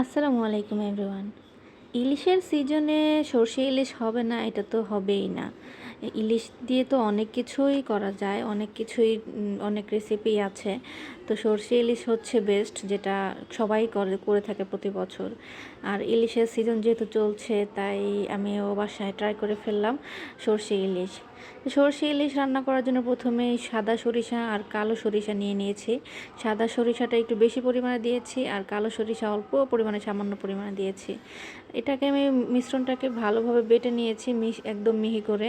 আসসালামু আলাইকুম এভরিওয়ান। ইলিশের সিজনে সর্ষে ইলিশ হবে না এটা তো হবেই না। ইলিশ দিয়ে তো অনেক কিছুই করা যায়, অনেক কিছুই অনেক রেসিপি আছে। তো সর্ষে ইলিশ হচ্ছে বেস্ট যেটা সবাই করে করে থাকে প্রতি বছর। আর ইলিশের সিজন যেহেতু চলছে, তাই আমিও বাসায় ট্রাই করে ফেললাম সর্ষে ইলিশ। সর্ষে ইলিশ রান্না করার জন্য প্রথমে সাদা সরিষা আর কালো সরিষা নিয়ে নিয়েছি। সাদা সরিষাটা একটু বেশি পরিমাণে দিয়েছি আর কালো সরিষা অল্প পরিমাণে, সামান্য পরিমাণে দিয়েছি। এটাকে আমি মিশ্রণটাকে ভালোভাবে বেটে নিয়েছি একদম মিহি করে।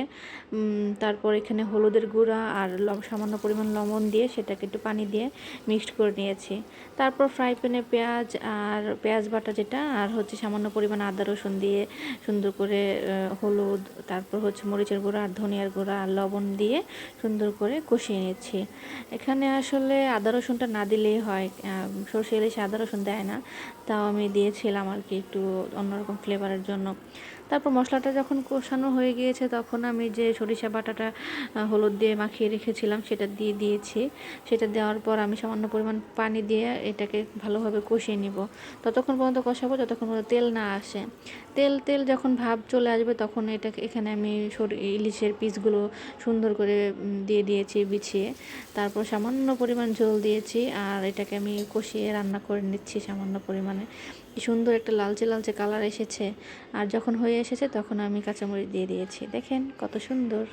তারপর এখানে হলুদের গুঁড়া আর সামান্য পরিমাণ লবণ দিয়ে সেটাকে একটু পানি দিয়ে মিক্সড করে নিয়েছি। তারপর ফ্রাই প্যানে পেঁয়াজ আর পেঁয়াজ বাটা যেটা, আর হচ্ছে সামান্য পরিমাণ আদা রসুন দিয়ে সুন্দর করে হলুদ, তারপর হচ্ছে মরিচের গুঁড়া আর ধনিয়ার গুঁড়া আর লবণ দিয়ে সুন্দর করে কষিয়ে নিচ্ছি এখানে আসলে আদা রসুনটা না দিলেই হয় সর্ষে ইলিশে আদা রসুন দেয় না। তাও আমি দিয়েছিলাম আর কি একটু অন্যরকম ফ্লেভারের জন্য। তারপর মশলাটা যখন কষানো হয়ে গিয়েছে, তখন আমি যে সরিষা বাটাটা হলুদ দিয়ে মাখিয়ে রেখেছিলাম, সেটা দিয়ে দিয়েছি। সেটা দেওয়ার পর আমি সামান্য পরিমাণ পানি দিয়ে এটাকে ভালোভাবে কষিয়ে নিব। ততক্ষণ পর্যন্ত কষাবো, যতক্ষণ পর্যন্ত তেল না আসে। তেল তেল যখন ভাব চলে আসবে, তখন এটাকে, এখানে আমি ইলিশের পিসগুলো সুন্দর করে দিয়ে দিয়েছি বিছিয়ে। তারপর সামান্য পরিমাণ ঝোল দিয়েছি, আর এটাকে আমি কষিয়ে রান্না করে নিচ্ছি সামান্য পরিমাণে। সুন্দর একটা লালচে লালচে কালার এসেছে। আর যখন হয়ে এসেছে তখন আমি কাঁচামরিচ দিয়ে দিয়েছি। দেখেন কত সুন্দর।